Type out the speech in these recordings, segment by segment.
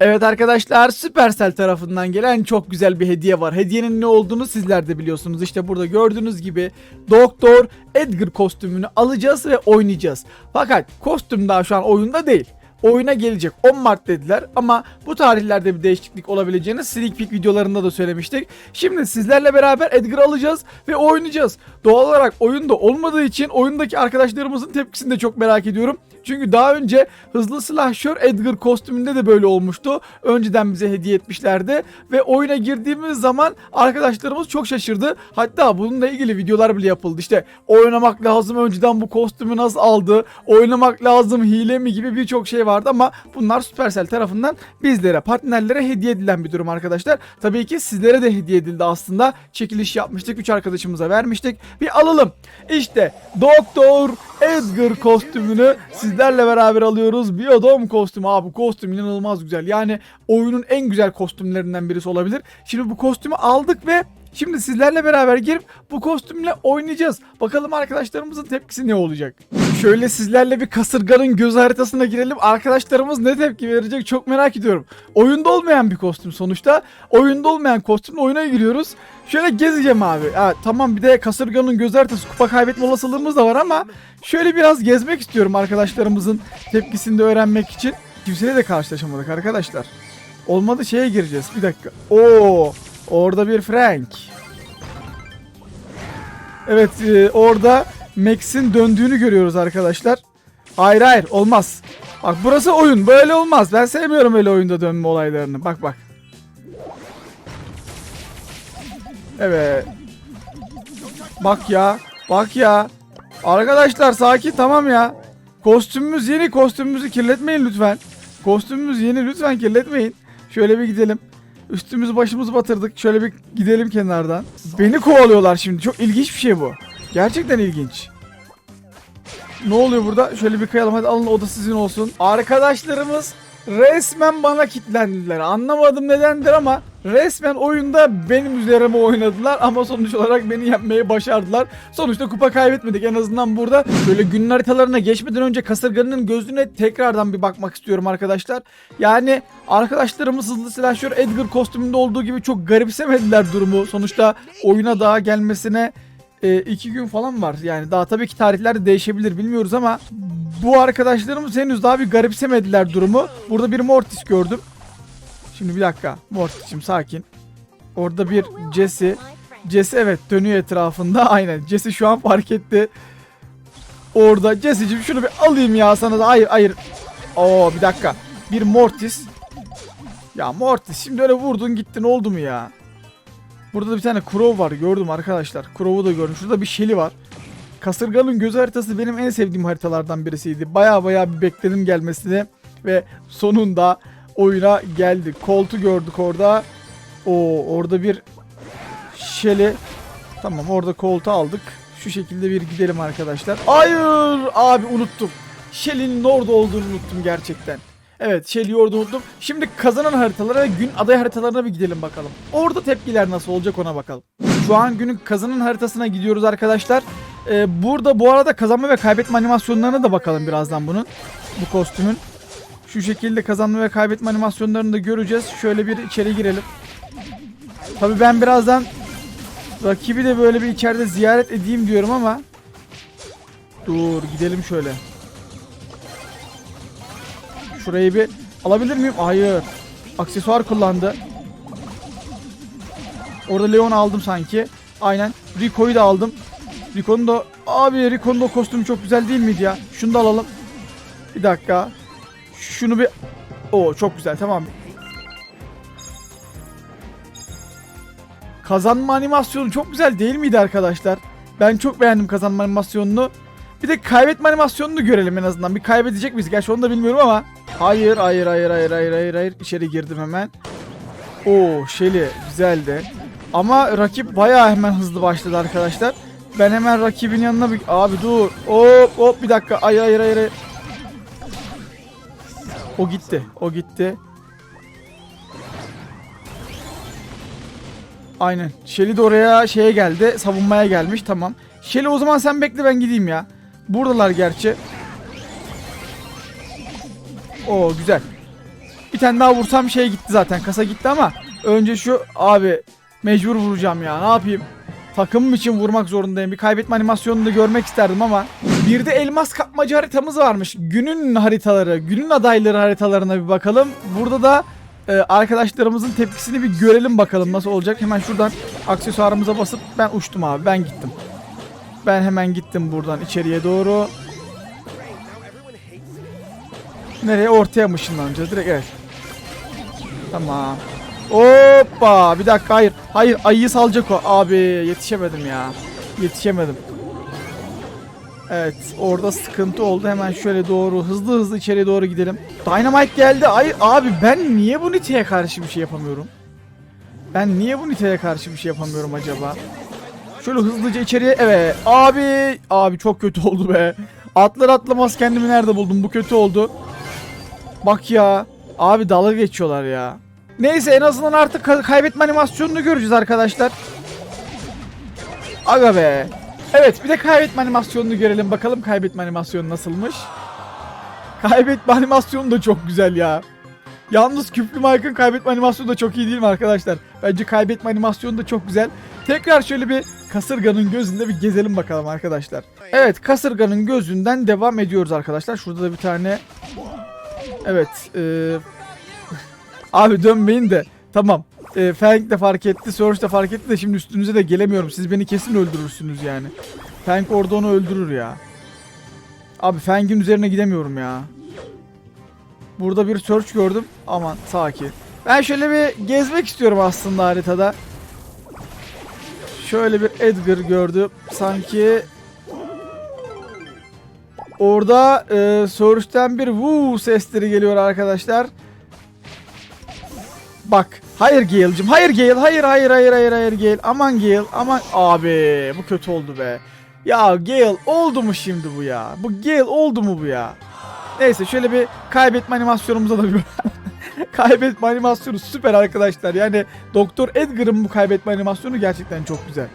Evet arkadaşlar Supercell tarafından gelen çok güzel bir hediye var. Hediyenin ne olduğunu sizler de biliyorsunuz. İşte burada gördüğünüz gibi Doktor Edgar kostümünü alacağız ve oynayacağız. Fakat kostüm daha şu an oyunda değil. Oyuna gelecek 10 Mart dediler ama bu tarihlerde bir değişiklik olabileceğini sneak peek videolarında da söylemiştik. Şimdi sizlerle beraber Edgar alacağız ve oynayacağız. Doğal olarak oyunda olmadığı için oyundaki arkadaşlarımızın tepkisini de çok merak ediyorum. Çünkü daha önce hızlı silahşör Edgar kostümünde de böyle olmuştu. Önceden bize hediye etmişlerdi ve oyuna girdiğimiz zaman arkadaşlarımız çok şaşırdı. Hatta bununla ilgili videolar bile yapıldı. İşte oynamak lazım önceden bu kostümü nasıl aldı? Oynamak lazım hile mi gibi birçok şey vardı ama bunlar Supercell tarafından bizlere, partnerlere hediye edilen bir durum arkadaşlar. Tabii ki sizlere de hediye edildi aslında. Çekiliş yapmıştık. 3 arkadaşımıza vermiştik. Bir alalım. İşte Doktor Edgar kostümünü sizlerle beraber alıyoruz. Biodom kostümü abi kostüm inanılmaz güzel. Yani oyunun en güzel kostümlerinden birisi olabilir. Şimdi bu kostümü aldık ve Şimdi sizlerle beraber girip bu kostümle oynayacağız. Bakalım arkadaşlarımızın tepkisi ne olacak? Şöyle sizlerle bir kasırganın göz haritasına girelim. Arkadaşlarımız ne tepki verecek çok merak ediyorum. Oyunda olmayan bir kostüm sonuçta. Oyunda olmayan kostümle oyuna giriyoruz. Şöyle gezeceğim abi. Ha, tamam bir de kasırganın göz haritası kupa kaybetme olasılığımız da var ama şöyle biraz gezmek istiyorum arkadaşlarımızın tepkisini de öğrenmek için. Kimseyle de karşılaşamadık arkadaşlar. Olmadı şeye gireceğiz. Bir dakika. Oo, orada bir Frank. Evet, e, orada Max'in döndüğünü görüyoruz arkadaşlar. Hayır hayır olmaz. Bak burası oyun. Böyle olmaz. Ben sevmiyorum öyle oyunda dönme olaylarını. Bak bak. Evet. Bak ya. Bak ya. Arkadaşlar sakin tamam ya. Kostümümüz yeni. Kostümümüzü kirletmeyin lütfen. Kostümümüz yeni. Lütfen kirletmeyin. Şöyle bir gidelim. Üstümüzü başımızı batırdık. Şöyle bir gidelim kenardan. Beni kovalıyorlar şimdi. Çok ilginç bir şey bu. Gerçekten ilginç. Ne oluyor burada? Şöyle bir kayalım. Hadi alın o da sizin olsun. Arkadaşlarımız resmen bana kitlendiler. Anlamadım nedendir ama resmen oyunda benim üzerime oynadılar ama sonuç olarak beni yapmayı başardılar. Sonuçta kupa kaybetmedik en azından burada. Şöyle günün haritalarına geçmeden önce kasırganın gözüne tekrardan bir bakmak istiyorum arkadaşlar. Yani arkadaşlarımız hızlı silahşör Edgar kostümünde olduğu gibi çok garipsemediler durumu. Sonuçta oyuna daha gelmesine e, iki gün falan var. Yani daha tabii ki tarihler de değişebilir bilmiyoruz ama bu arkadaşlarımız henüz daha bir garipsemediler durumu. Burada bir Mortis gördüm. Şimdi bir dakika. Mortis'cim sakin. Orada bir Jesse. Jesse evet dönüyor etrafında. Aynen. Jesse şu an fark etti. Orada Jesse'cim şunu bir alayım ya sana da. Hayır hayır. Oo bir dakika. Bir Mortis. Ya Mortis şimdi öyle vurdun gittin oldu mu ya? Burada da bir tane Crow var gördüm arkadaşlar. Crow'u da gördüm. Şurada bir Shelly var. Kasırganın göz haritası benim en sevdiğim haritalardan birisiydi. Baya baya bir bekledim gelmesini ve sonunda oyuna geldi. Colt'u gördük orada. O orada bir Shelly. Tamam orada Colt'u aldık. Şu şekilde bir gidelim arkadaşlar. Hayır abi unuttum. Shelly'nin orada olduğunu unuttum gerçekten. Evet Shelly'i orada unuttum. Şimdi kazanan haritalara gün aday haritalarına bir gidelim bakalım. Orada tepkiler nasıl olacak ona bakalım. Şu an günün kazanan haritasına gidiyoruz arkadaşlar. Ee, burada bu arada kazanma ve kaybetme animasyonlarına da bakalım birazdan bunun. Bu kostümün. Şu şekilde kazanma ve kaybetme animasyonlarını da göreceğiz. Şöyle bir içeri girelim. Tabi ben birazdan rakibi de böyle bir içeride ziyaret edeyim diyorum ama Dur gidelim şöyle. Şurayı bir alabilir miyim? Hayır. Aksesuar kullandı. Orada Leon aldım sanki. Aynen. Rico'yu da aldım. Rico'nun da abi Rico'nun da kostümü çok güzel değil miydi ya? Şunu da alalım. Bir dakika. Şunu bir Oo çok güzel tamam. Kazanma animasyonu çok güzel değil miydi arkadaşlar? Ben çok beğendim kazanma animasyonunu. Bir de kaybetme animasyonunu görelim en azından. Bir kaybedecek miyiz? Gerçi onu da bilmiyorum ama. Hayır, hayır, hayır, hayır, hayır, hayır, hayır. İçeri girdim hemen. Oo, Shelly güzeldi. Ama rakip bayağı hemen hızlı başladı arkadaşlar. Ben hemen rakibin yanına bir... Abi dur. Hop hop bir dakika. Hayır, hayır, hayır. hayır. O gitti. O gitti. Aynen. Shelly de oraya şeye geldi. Savunmaya gelmiş. Tamam. Shelly o zaman sen bekle ben gideyim ya. Buradalar gerçi. Oo güzel. Bir tane daha vursam şey gitti zaten. Kasa gitti ama önce şu abi mecbur vuracağım ya. Ne yapayım? Takımım için vurmak zorundayım. Bir kaybetme animasyonunu da görmek isterdim ama. Bir de elmas kapmaca haritamız varmış. Günün haritaları, günün adayları haritalarına bir bakalım. Burada da e, arkadaşlarımızın tepkisini bir görelim bakalım nasıl olacak. Hemen şuradan aksesuarımıza basıp ben uçtum abi. Ben gittim. Ben hemen gittim buradan içeriye doğru. Nereye? Ortaya mı ışınlanacağız? Direkt evet. Tamam. Hoppa. Bir dakika hayır. Hayır ayıyı salacak o. Abi yetişemedim ya. Yetişemedim. Evet orada sıkıntı oldu. Hemen şöyle doğru hızlı hızlı içeriye doğru gidelim. Dynamite geldi. Hayır abi ben niye bu niteye karşı bir şey yapamıyorum? Ben niye bu niteye karşı bir şey yapamıyorum acaba? Şöyle hızlıca içeriye. Evet. Abi. Abi çok kötü oldu be. Atlar atlamaz kendimi nerede buldum. Bu kötü oldu. Bak ya. Abi dalga geçiyorlar ya. Neyse en azından artık ka- kaybetme animasyonunu göreceğiz arkadaşlar. Aga be. Evet bir de kaybetme animasyonunu görelim. Bakalım kaybetme animasyonu nasılmış. Kaybetme animasyonu da çok güzel ya. Yalnız Küplü Mike'ın kaybetme animasyonu da çok iyi değil mi arkadaşlar? Bence kaybetme animasyonu da çok güzel. Tekrar şöyle bir kasırganın gözünde bir gezelim bakalım arkadaşlar. Evet kasırganın gözünden devam ediyoruz arkadaşlar. Şurada da bir tane... Evet. eee, Abi dönmeyin de. Tamam. E, Fang de fark etti. Surge de fark etti de şimdi üstünüze de gelemiyorum. Siz beni kesin öldürürsünüz yani. Fang orada onu öldürür ya. Abi Fang'in üzerine gidemiyorum ya. Burada bir search gördüm. Aman sakin. Ben şöyle bir gezmek istiyorum aslında haritada. Şöyle bir Edgar gördüm. Sanki orada e, Surge'den bir woo sesleri geliyor arkadaşlar. Bak. Hayır Gale'cim. Hayır Gale. Hayır hayır hayır hayır hayır Gale. Aman Gale. Aman. Abi bu kötü oldu be. Ya Gale oldu mu şimdi bu ya? Bu Gale oldu mu bu ya? Neyse şöyle bir kaybetme animasyonumuza da bir kaybetme animasyonu süper arkadaşlar. Yani Doktor Edgar'ın bu kaybetme animasyonu gerçekten çok güzel.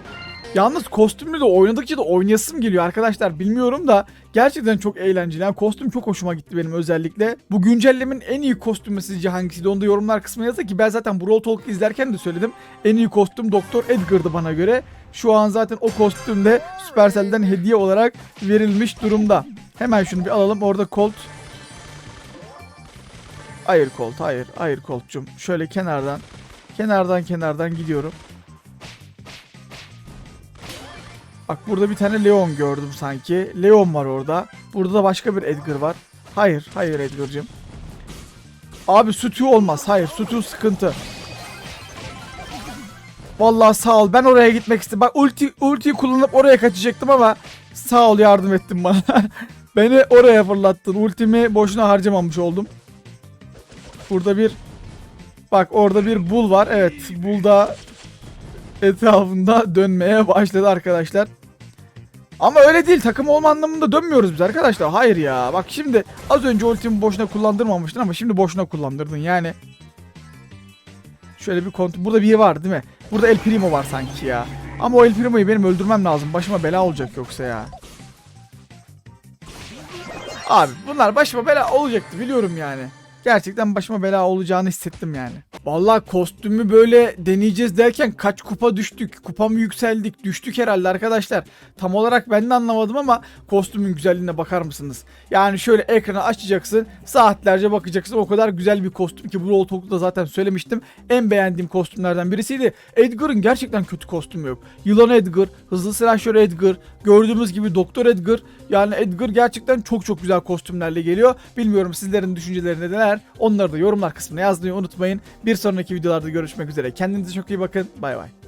Yalnız kostümlü de oynadıkça da oynayasım geliyor arkadaşlar. Bilmiyorum da gerçekten çok eğlenceli. Yani kostüm çok hoşuma gitti benim özellikle. Bu güncellemin en iyi kostümü sizce hangisiydi? Onu da yorumlar kısmına yazın ki ben zaten Brawl Talk izlerken de söyledim. En iyi kostüm Doktor Edgar'dı bana göre. Şu an zaten o kostüm de Supercell'den hediye olarak verilmiş durumda. Hemen şunu bir alalım. Orada Colt Hayır Colt, hayır. Hayır Colt'cum. Şöyle kenardan, kenardan kenardan gidiyorum. Bak burada bir tane Leon gördüm sanki. Leon var orada. Burada da başka bir Edgar var. Hayır, hayır Edgar'cım. Abi Stu olmaz. Hayır, Stu sıkıntı. Vallahi sağ ol. Ben oraya gitmek istedim. Bak ulti ultiyi kullanıp oraya kaçacaktım ama sağ ol yardım ettin bana. Beni oraya fırlattın. Ultimi boşuna harcamamış oldum. Burada bir bak orada bir bul var. Evet, bul da etrafında dönmeye başladı arkadaşlar. Ama öyle değil. Takım olma anlamında dönmüyoruz biz arkadaşlar. Hayır ya. Bak şimdi az önce ultimi boşuna kullandırmamıştın ama şimdi boşuna kullandırdın yani. Şöyle bir kontrol. Burada biri var değil mi? Burada El Primo var sanki ya. Ama o El Primo'yu benim öldürmem lazım. Başıma bela olacak yoksa ya. Abi bunlar başıma bela olacaktı biliyorum yani. Gerçekten başıma bela olacağını hissettim yani. Vallahi kostümü böyle deneyeceğiz derken kaç kupa düştük? Kupa mı yükseldik? Düştük herhalde arkadaşlar. Tam olarak ben de anlamadım ama kostümün güzelliğine bakar mısınız? Yani şöyle ekranı açacaksın. Saatlerce bakacaksın. O kadar güzel bir kostüm ki Brawl Talk'ta zaten söylemiştim. En beğendiğim kostümlerden birisiydi. Edgar'ın gerçekten kötü kostümü yok. Yılan Edgar, Hızlı Slasher Edgar, gördüğümüz gibi Doktor Edgar. Yani Edgar gerçekten çok çok güzel kostümlerle geliyor. Bilmiyorum sizlerin düşünceleri neler. Onları da yorumlar kısmına yazmayı unutmayın. Bir sonraki videolarda görüşmek üzere. Kendinize çok iyi bakın. Bay bay.